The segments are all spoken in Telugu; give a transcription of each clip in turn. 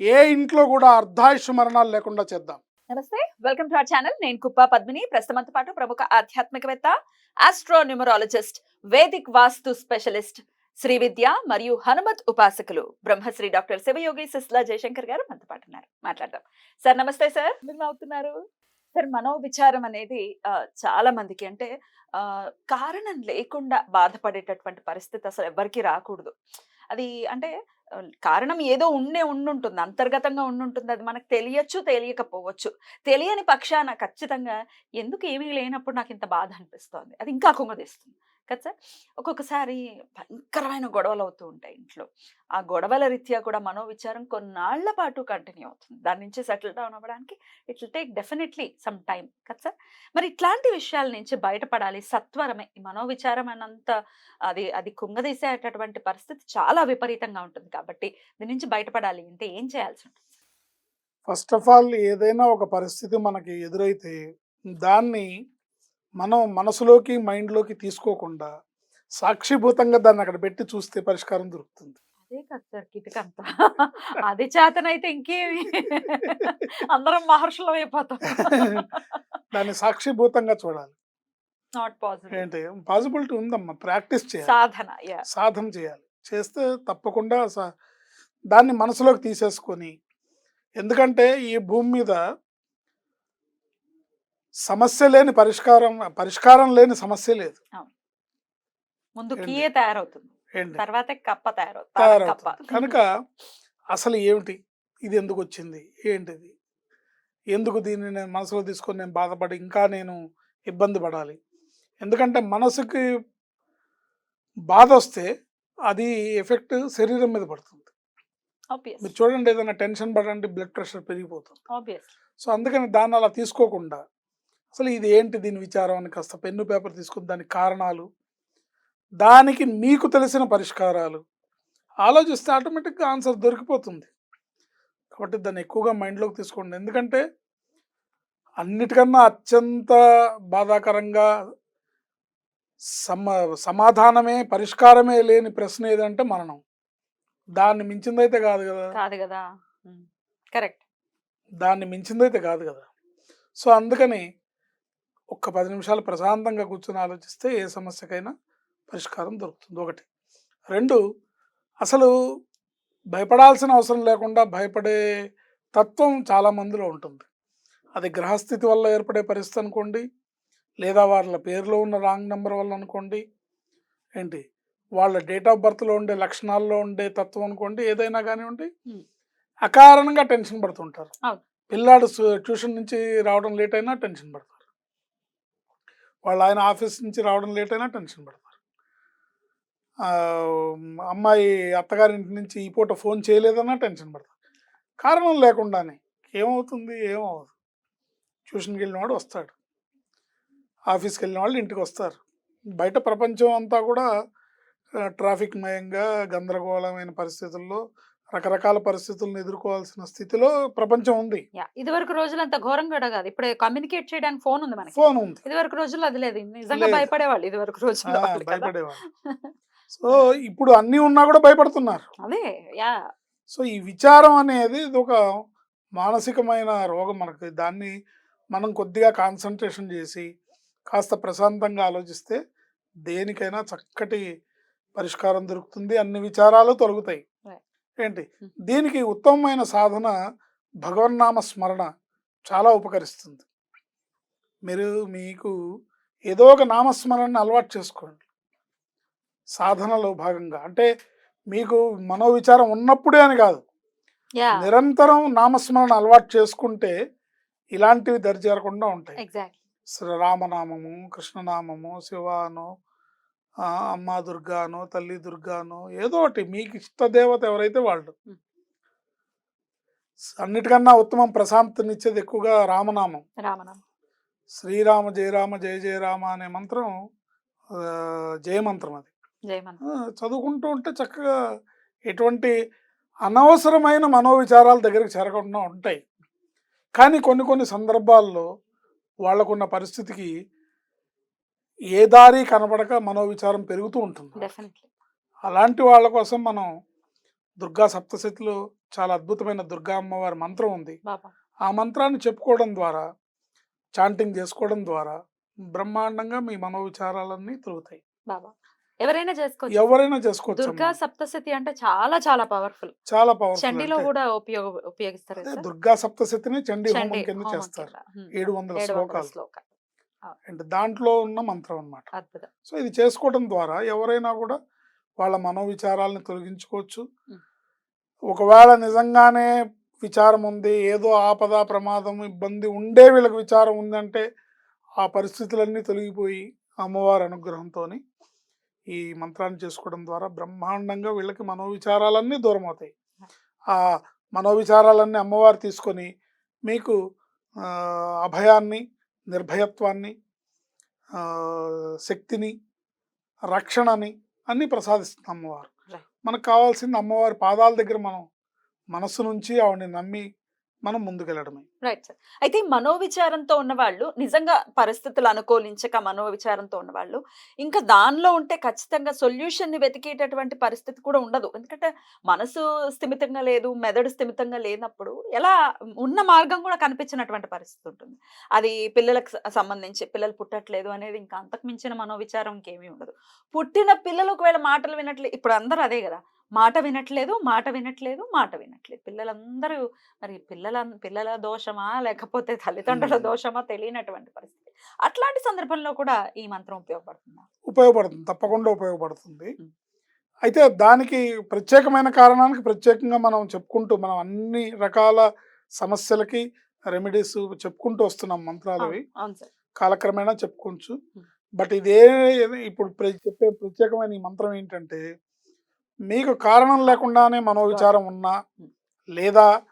ఏ ఇంట్లో కూడా అర్ధాయుష్ మరణాలు లేకుండా చేద్దాం. నమస్తే వెల్కమ్ టు అవర్ ఛానల్. నేను కుప్పా పద్మిని. ప్రస్తుతంతో పాటు ప్రముఖ ఆధ్యాత్మికవేత్త astronumerologist Vedic vastu specialist Shri Vidya మరియు హనుమత్ ఉపాసకులు బ్రహ్మశ్రీ డాక్టర్ శివయోగి సిస్లా జయశంకర్ గారు మనతో పాటు ఉన్నారు. మాట్లాడదాం. సార్ నమస్తే సార్. మీరు నవ్వుతున్నారు? సార్ మనోవిచారం అనేది ఆ, చాలా మందికి అంటే ఆ, కారణం లేకుండా బాధపడేటటువంటి పరిస్థితి అసలు ఎవరికి రాకూడదు. అది అంటే కారణం ఏదో ఉండే ఉండుంటుంది. అంతర్గతంగా ఉండుంటుంది. అది మనకు తెలియచ్చు తెలియకపోవచ్చు. తెలియని పక్షాన ఖచ్చితంగా ఎందుకు ఏమీ లేనప్పుడు నాకు ఇంత బాధ అనిపిస్తోంది. అది ఇంకా కుంగదీస్తుంది కదా సార్? ఒక్కొక్కసారి భయంకరమైన గొడవలు అవుతూ ఉంటాయి ఇంట్లో. ఆ గొడవల రీత్యా కూడా మనోవిచారం కొన్నాళ్ళ పాటు కంటిన్యూ అవుతుంది. దాని నుంచి సెటిల్ డౌన్ అవ్వడానికి it will take definitely some time కదా సార్? మరి ఇట్లాంటి విషయాల నుంచి బయటపడాలి. సత్వరమే. ఈ మనోవిచారం అనంత అది అది కుంగదీసేటటువంటి పరిస్థితి చాలా విపరీతంగా ఉంటుంది కాబట్టి దీని నుంచి బయటపడాలి అంటే ఏం చేయాల్సి ఉంటుంది ఫస్ట్ ఆఫ్ ఆల్ ఏదైనా ఒక పరిస్థితి మనకి ఎదురైతే దాన్ని మనం మనసులోకి మైండ్లోకి తీసుకోకుండా సాక్షిభూతంగా దాన్ని అక్కడ పెట్టి చూస్తే పరిష్కారం దొరుకుతుంది. అదే కదా సార్ కిటికంతా. అది చేతనైతే ఇంకేమి? అందరం మహర్షులం అయిపోతాం. దాన్ని సాక్షిభూతంగా చూడాలి. నాట్ పాసిబుల్ ఏంటి? పాసిబిలిటీ ఉందమ్మా. ప్రాక్టీస్ చేయాలి. సాధన సాధన చేయాలి. చేస్తే తప్పకుండా దాన్ని మనసులోకి తీసేసుకొని ఎందుకంటే ఈ భూమి మీద సమస్య లేని పరిష్కారం పరిష్కారం లేని సమస్య లేదు. ముందు? కీయే తయారవుతుంది. తర్వాతే కప్ప కనుక అసలు ఏమిటి? ఇది ఎందుకు వచ్చింది? ఏంటిది? ఎందుకు దీన్ని నేను మనసులో తీసుకొని నేను బాధపడి ఇంకా నేను ఇబ్బంది పడాలి? ఎందుకంటే మనసుకి బాధ వస్తే అది ఎఫెక్ట్ శరీరం మీద పడుతుంది. మీరు చూడండి ఏదైనా టెన్షన్ పడండి బ్లడ్ ప్రెషర్ పెరిగిపోతుంది. సో అందుకని దాన్ని అలా తీసుకోకుండా అసలు ఇది ఏంటి దీని విచారం అని కాస్త పెన్ను పేపర్ తీసుకుని దానికి కారణాలు దానికి మీకు తెలిసిన పరిష్కారాలు ఆలోచిస్తే ఆటోమేటిక్గా ఆన్సర్ దొరికిపోతుంది. కాబట్టి దాన్ని ఎక్కువగా మైండ్లోకి తీసుకోండి. ఎందుకంటే అన్నిటికన్నా అత్యంత బాధాకరంగా సమ సమాధానమే పరిష్కారమే లేని ప్రశ్న ఏదంటే మరణం. దాన్ని మించిందైతే కాదు కదా. కాదు కదా. కరెక్ట్. దాన్ని మించిందైతే కాదు కదా. సో అందుకని ఒక్క పది నిమిషాలు ప్రశాంతంగా కూర్చొని ఆలోచిస్తే ఏ సమస్యకైనా పరిష్కారం దొరుకుతుంది. ఒకటి. రెండు. అసలు భయపడాల్సిన అవసరం లేకుండా భయపడే తత్వం చాలా మందిలో ఉంటుంది. అది గ్రహస్థితి వల్ల ఏర్పడే పరిస్థితి అనుకోండి లేదా వాళ్ళ పేరులో ఉన్న రాంగ్ నెంబర్ వల్ల అనుకోండి ఏంటి? వాళ్ళ డేట్ ఆఫ్ బర్త్లో ఉండే లక్షణాల్లో ఉండే తత్వం అనుకోండి ఏదైనా కానివ్వండి. అకారణంగా టెన్షన్ పడుతుంటారు. పిల్లాడు ట్యూషన్ నుంచి రావడం లేట్ అయినా టెన్షన్ పడతారు. వాళ్ళు ఆయన ఆఫీస్ నుంచి రావడం లేట్ అయినా టెన్షన్ పడతారు. అమ్మాయి అత్తగారింటి నుంచి ఈ పూట ఫోన్ చేయలేదన్నా టెన్షన్ పడతారు. కారణం లేకుండానే ఏమవుతుంది? ఏమవుతుంది ట్యూషన్కి వెళ్ళిన వాడు వస్తాడు. ఆఫీస్కి వెళ్ళిన వాళ్ళు ఇంటికి వస్తారు. బయట ప్రపంచం అంతా కూడా ట్రాఫిక్ మయంగా గందరగోళమైన పరిస్థితుల్లో రకరకాల పరిస్థితులను ఎదుర్కోవాల్సిన స్థితిలో ప్రపంచం ఉంది. ఇది వరకు రోజులు అంత ఘోరంగా కూడా కాదు ఇప్పుడు కమ్యూనికేట్ చేయడానికి ఫోన్ ఉంది మనకి. ఫోన్ ఉంది. ఇది వరకు రోజుల్లో అది లేదు. నిజంగా. భయపడేవాళ్ళు ఇది వరకు కదా. భయపడేవాళ్ళు. సో ఇప్పుడు అన్నీ ఉన్నా కూడా భయపడుతున్నారు. అదే యా. సో ఈ విచారం అనేది ఇది ఒక మానసికమైన రోగం మనకి. దాన్ని మనం కొద్దిగా కాన్సన్ట్రేషన్ చేసి కాస్త ప్రశాంతంగా ఆలోచిస్తే దేనికైనా చక్కటి పరిష్కారం దొరుకుతుంది. అన్ని విచారాలు తొలగుతాయి. ఏంటి. దీనికి ఉత్తమమైన సాధన భగవన్నామ స్మరణ చాలా ఉపకరిస్తుంది. మీరు మీకు ఏదో ఒక నామస్మరణని అలవాటు చేసుకోండి. సాధనలో భాగంగా. అంటే మీకు మనోవిచారం ఉన్నప్పుడే అని కాదు. నిరంతరం నామస్మరణ అలవాటు చేసుకుంటే ఇలాంటివి దరిచేరకుండా ఉంటాయి. శ్రీరామనామము కృష్ణనామము శివాను అమ్మ దుర్గాను తల్లి దుర్గాను ఏదో ఒకటి మీకు ఇష్టదేవత ఎవరైతే వాళ్ళు. అన్నిటికన్నా ఉత్తమం ప్రశాంతనిచ్చేది ఎక్కువగా రామనామం. రామనామం. శ్రీరామ జయరామ జయ జయరామ అనే మంత్రం జయమంత్రం అది. చదువుకుంటూ ఉంటే చక్కగా ఎటువంటి అనవసరమైన మనోవిచారాల దగ్గరికి చేరకుండా ఉంటాయి. కానీ కొన్ని కొన్ని సందర్భాల్లో వాళ్ళకున్న పరిస్థితికి ఏ దారి కనబడక మనోవిచారం పెరుగుతూ ఉంటుంది. అలాంటి వాళ్ళ కోసం మనం దుర్గా సప్తశతిలో చాలా అద్భుతమైన దుర్గా అమ్మవారి మంత్రం ఉంది. ఆ మంత్రాన్ని చెప్పుకోవడం ద్వారా చాంటింగ్ చేసుకోవడం ద్వారా బ్రహ్మాండంగా మీ మనోవిచారాలన్నీ తొలుగుతాయి. బాబా. ఎవరైనా చేసుకోవచ్చు. ఎవరైనా చేసుకోవచ్చు దుర్గా. సప్తశతి అంటే చాలా చాలా పవర్ఫుల్. చాలా పవర్ఫుల్ చండీలో కూడా ఉపయోగ ఉపయోగిస్తారు? దుర్గా సప్తశతిని చండీ హోమం కింద చేస్తారు. ఏడు వందల శ్లోకాలు. అంటే దాంట్లో ఉన్న మంత్రం అన్నమాట. అద్భుతం. సో ఇది చేసుకోవడం ద్వారా ఎవరైనా కూడా వాళ్ళ మనోవిచారాలను తొలగించుకోవచ్చు. మ్. ఒకవేళ నిజంగానే విచారం ఉంది ఏదో ఆపద ప్రమాదం ఇబ్బంది ఉండే వీళ్ళకి విచారం ఉందంటే ఆ పరిస్థితులన్నీ తొలగిపోయి అమ్మవారి అనుగ్రహంతో ఈ మంత్రాన్ని చేసుకోవడం ద్వారా బ్రహ్మాండంగా వీళ్ళకి మనోవిచారాలన్నీ దూరం అవుతాయి ఆ మనోవిచారాలన్నీ అమ్మవారు తీసుకొని మీకు అభయాన్ని నిర్భయత్వాన్ని శక్తిని రక్షణని అన్నీ ప్రసాదిస్తుంది అమ్మవారు. మనకు కావాల్సింది అమ్మవారి పాదాల దగ్గర మనం మనస్సు నుంచి ఆవిడని నమ్మి మనం ముందుకెళ్ళడమే. రైట్ సార్ అయితే మనోవిచారంతో ఉన్న వాళ్ళు నిజంగా పరిస్థితులు అనుకూలించక మనోవిచారంతో ఉన్న వాళ్ళు ఇంకా దానిలో ఉంటే ఖచ్చితంగా సొల్యూషన్ని వెతికేటటువంటి పరిస్థితి కూడా ఉండదు. ఎందుకంటే మనసు స్థిమితంగా లేదు మెదడు స్థిమితంగా లేనప్పుడు ఎలా ఉన్న మార్గం కూడా కనిపించినటువంటి పరిస్థితి ఉంటుంది. అది పిల్లలకు సంబంధించి పిల్లలు పుట్టట్లేదు అనేది ఇంకా అంతకు మించిన మనోవిచారం ఇంకేమీ ఉండదు. పుట్టిన పిల్లలు ఒకవేళ మాటలు వినట్లే ఇప్పుడు అందరూ అదే కదా మాట వినట్లేదు మాట వినట్లేదు మాట వినట్లేదు. పిల్లలందరూ మరి పిల్లల పిల్లల దోషమా లేకపోతే తల్లిదండ్రుల. దోషమా తెలియనటువంటి పరిస్థితి. అట్లాంటి సందర్భంలో కూడా ఈ మంత్రం ఉపయోగపడుతుందా? ఉపయోగపడుతుంది. తప్పకుండా ఉపయోగపడుతుంది. అయితే దానికి ప్రత్యేకమైన కారణానికి ప్రత్యేకంగా మనం చెప్పుకుంటూ మనం అన్ని రకాల సమస్యలకి రెమెడీస్ చెప్పుకుంటూ వస్తున్నాం మంత్రాలు అవి. అవును, అవును సార్. కాలక్రమేణా చెప్పుకోవచ్చు. బట్ ఇదే ఇప్పుడు చెప్పే ప్రత్యేకమైన ఈ మంత్రం ఏంటంటే మీకు కారణం లేకుండానే మనోవిచారం ఉన్నా. లేదా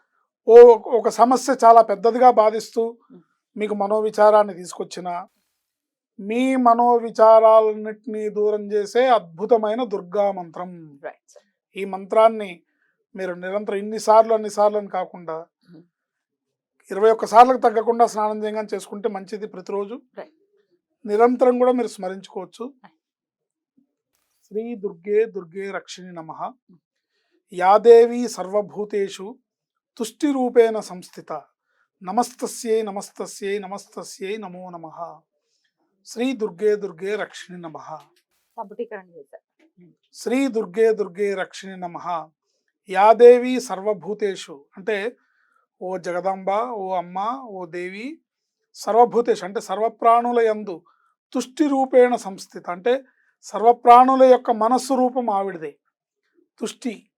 ఓ ఒక సమస్య చాలా పెద్దదిగా బాధిస్తూ. మీకు మనోవిచారాన్ని తీసుకొచ్చిన మీ మనోవిచారాలన్నింటినీ దూరం చేసే అద్భుతమైన దుర్గా మంత్రం ఈ మంత్రాన్ని మీరు నిరంతరం ఇన్నిసార్లు అన్నిసార్లు అని కాకుండా. ఇరవై ఒక్క సార్లకు తగ్గకుండా స్నానం చేయగానే చేసుకుంటే మంచిది ప్రతిరోజు. నిరంతరం కూడా మీరు స్మరించుకోవచ్చు. శ్రీ దుర్గే దుర్గే రక్షిణి నమ. యాదేవి సర్వభూతేషు తుష్టి రూపేణ సంస్థిత. నమస్తస్యై నమస్తస్యై నమస్తస్యై నమో నమ. శ్రీ దుర్గే దుర్గే రక్షిణి నమ. శ్రీ దుర్గే దుర్గే రక్షిణి నమ. యాదేవి సర్వభూతేషు అంటే ఓ జగదాంబ ఓ అమ్మ ఓ దేవి సర్వభూతేషు అంటే సర్వప్రాణుల యందు తుష్టి రూపేణ సంస్థిత అంటే సర్వప్రాణుల యొక్క మనస్సు రూపం ఆవిడదే. తుష్టి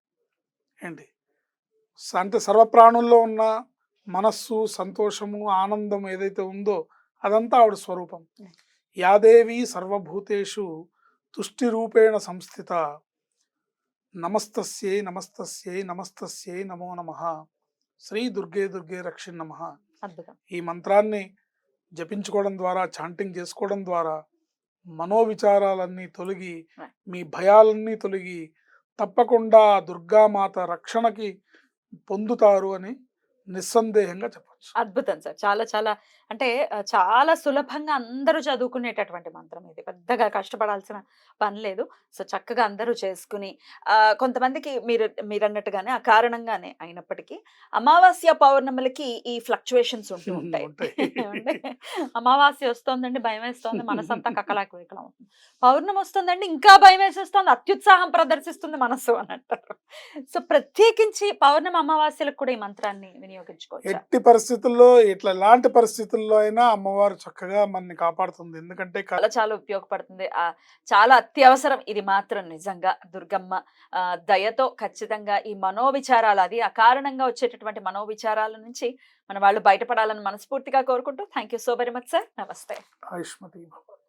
ఏంటి? అంటే సర్వప్రాణుల్లో ఉన్న మనస్సు సంతోషము ఆనందం ఏదైతే ఉందో అదంతా ఆవిడ స్వరూపం. యాదేవి సర్వభూతేషు తుష్టి రూపేణ సంస్థిత. నమస్తస్యై నమస్తస్యై నమస్తస్యై నమో నమ. శ్రీ దుర్గే దుర్గే రక్షి నమ. ఈ మంత్రాన్ని జపించుకోవడం ద్వారా చాంటింగ్ చేసుకోవడం ద్వారా మనోవిచారాలన్నీ తొలగి. మీ భయాలన్నీ తొలగి తప్పకుండా దుర్గామాత రక్షణకి పొందుతారు అని నిస్సందేహంగా చెప్పచ్చు అద్భుతం సార్. చాలా చాలా అంటే చాలా సులభంగా అందరూ చదువుకునేటటువంటి మంత్రం ఇది. పెద్దగా కష్టపడాల్సిన పని లేదు. సో చక్కగా అందరూ చేసుకుని ఆ, కొంతమందికి మీరు మీరు అన్నట్టుగానే ఆ కారణంగానే అయినప్పటికీ అమావాస్య పౌర్ణములకి ఈ ఫ్లక్చువేషన్స్ ఉంటూ ఉంటాయి? అమావాస్య వస్తోందండి భయం వేస్తోంది మనసంతా కక్కలాకు వికలం అవుతుంది. పౌర్ణమి వస్తుందండి ఇంకా భయం వేసేస్తోంది అత్యుత్సాహం ప్రదర్శిస్తుంది మనస్సు అని అంటారు. సో ప్రత్యేకించి పౌర్ణమి అమావాస్యలకు కూడా ఈ మంత్రాన్ని వినియోగించుకోవచ్చు? ఎట్టి పరిస్థితుల్లో ఇట్లా ఎలాంటి పరిస్థితుల్లో అయినా అమ్మవారు చక్కగా మనని కాపాడుతుంది. ఎందుకంటే చాలా చాలా ఉపయోగపడుతుంది. ఆ చాలా అత్యవసరం. ఇది మాత్రం నిజంగా దుర్గమ్మ. దయతో ఖచ్చితంగా ఈ మనోవిచారాలు అది ఆ కారణంగా వచ్చేటటువంటి మనోవిచారాల నుంచి మన వాళ్ళు బయటపడాలని మనస్ఫూర్తిగా కోరుకుంటూ thank you so very much sir. నమస్తే. ఆయుష్మతి.